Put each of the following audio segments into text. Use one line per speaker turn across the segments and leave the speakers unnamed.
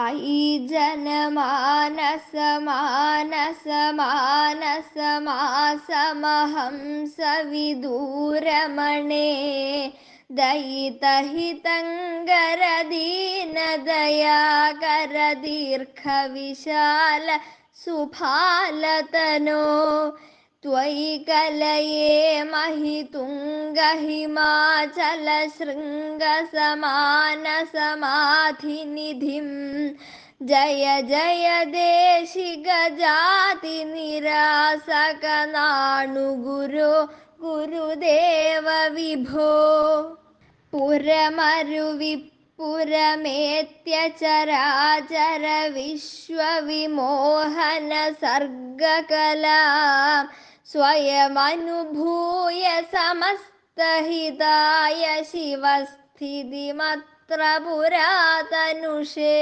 अयि जनमानसमानसमानसमासमहं सविदूरमणे दयितहितङ्गरदीनदयाकरदीर्घविशाल सुफालतनो त्वयि कलये महितुङ्गहिमाचलशृङ्गसमानसमाधिनिधिं जय जय देशिगजातिनिरासकनाणुगुरो गुरुदेव विभो पुरमरुविपुरमेत्य സ്വയമനുഭൂയ സമസ്തഹിതായ ശിവസ്ഥിതിമത്ര പുരാതനുഷേ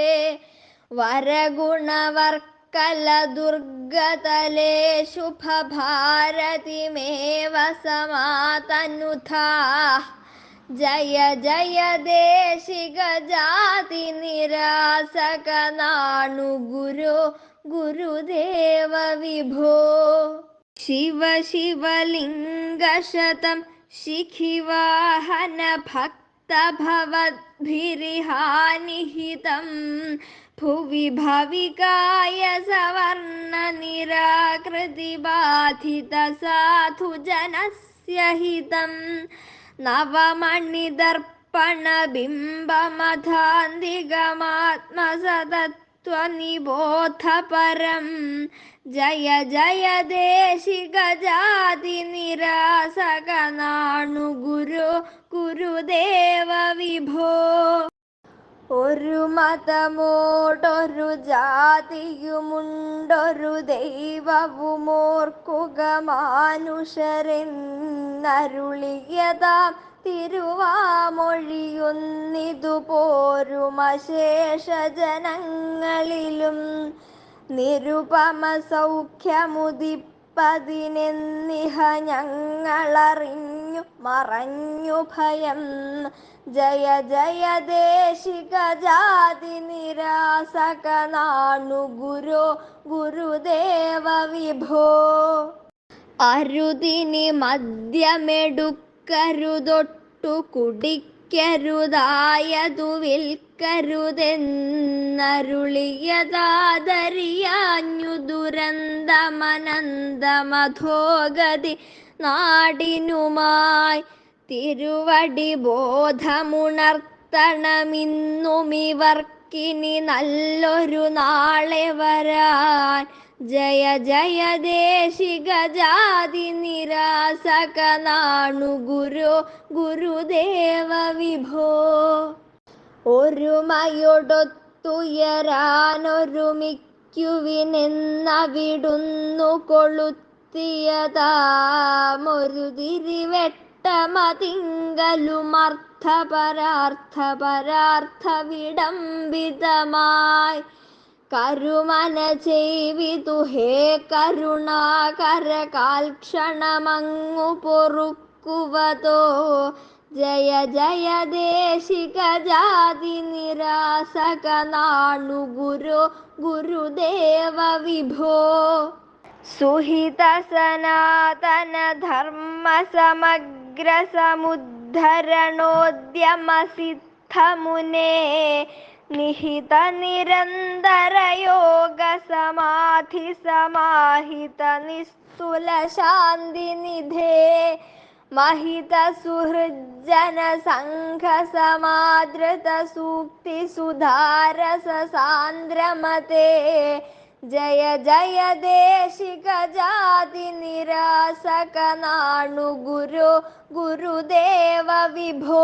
വരഗുണവർക്കലദുർഗതലേ ശുഭഭാരതിമേവ സമാതനുധാ ജയ ജയ ദേശിക ജാതി നിരാസകനാണു ഗുരു ഗുരുദേവ വിഭോ. शिव शिवलिङ्गशतं शिखिवाहनभक्तभवद्भिरिहानिहितं भुवि भविकाय सवर्णनिराकृतिबाधितसाधुजनस्य हितं नवमणिदर्पणबिम्बमथान्तिगमात्मसतत्त्वनिबोधपरं जय जय देशिगजातिनिरासकनाणुगुरो गुरुदेव विभो ഒരു മതമോടൊരു ജാതിയുമുണ്ടൊരു ദൈവവുമോർക്കുക മാനുഷരെന്നരുളിയതാം തിരുവാമൊഴിയൊന്നിതു പോരുമശേഷ ജനങ്ങളിലും നിരുപമ സൗഖ്യമുദിപ്പതിനെന്നിഹ ഞങ്ങളറിഞ്ഞു മറഞ്ഞു ഭയം. ജയ ജയ ദേശിക ജാതി നിരാസക നാണു ഗുരു ഗുരുദേവ വിഭോ. അരുതിനി മദ്യമെടുക്കരുതൊട്ടു കുടിക്കരുതായതു വിൽക്കരുതെന്നരുളിയതാതറിയാഞ്ഞു ദുരന്തമനന്തമധോഗതി നാടിനുമായി തിരുവടി ബോധമുണർത്തണമിന്നുമിവർക്കിനി നല്ലൊരു നാളെ വരാൻ ജയ ജയ ദേശിക ജാതി നിരാസകനാണു ഗുരു ഗുരുദേവ വിഭോ. ഒരുമയൊടൊത്തുയരാനൊരുമിക്കുവിനെന്നവിടുന്നു കൊളുത്തിയതാമൊരു തിരിവെട്ടമതിങ്കലുമർത്ഥപരാർത്ഥപരാർത്ഥ വിടംബിതമായി കരുമന ചെയ്തു ഹേ കരുണാകര കാൽക്ഷണമങ്ങു പൊറുക്കുവതോ? ജയ ജയ ദേശികജാതി നിരാസകനാണു ഗുരു ഗുരുദേവ വിഭോ. സുഹിത സനാതന ധർമ്മ സമഗ്ര സമുദ്ധരണോദ്യമ സിദ്ധമുനേ നിഹിത നിരന്തര യോഗ സമാധി സമാഹിത നിസ്തുല ശാന്തി നിധേ महित सुहृज्जन सङ्घ समादृत सूक्ति सुधारस सान्द्रमते जय जय देशिक जाति निरासक नाणु गुरु गुरुदेव विभो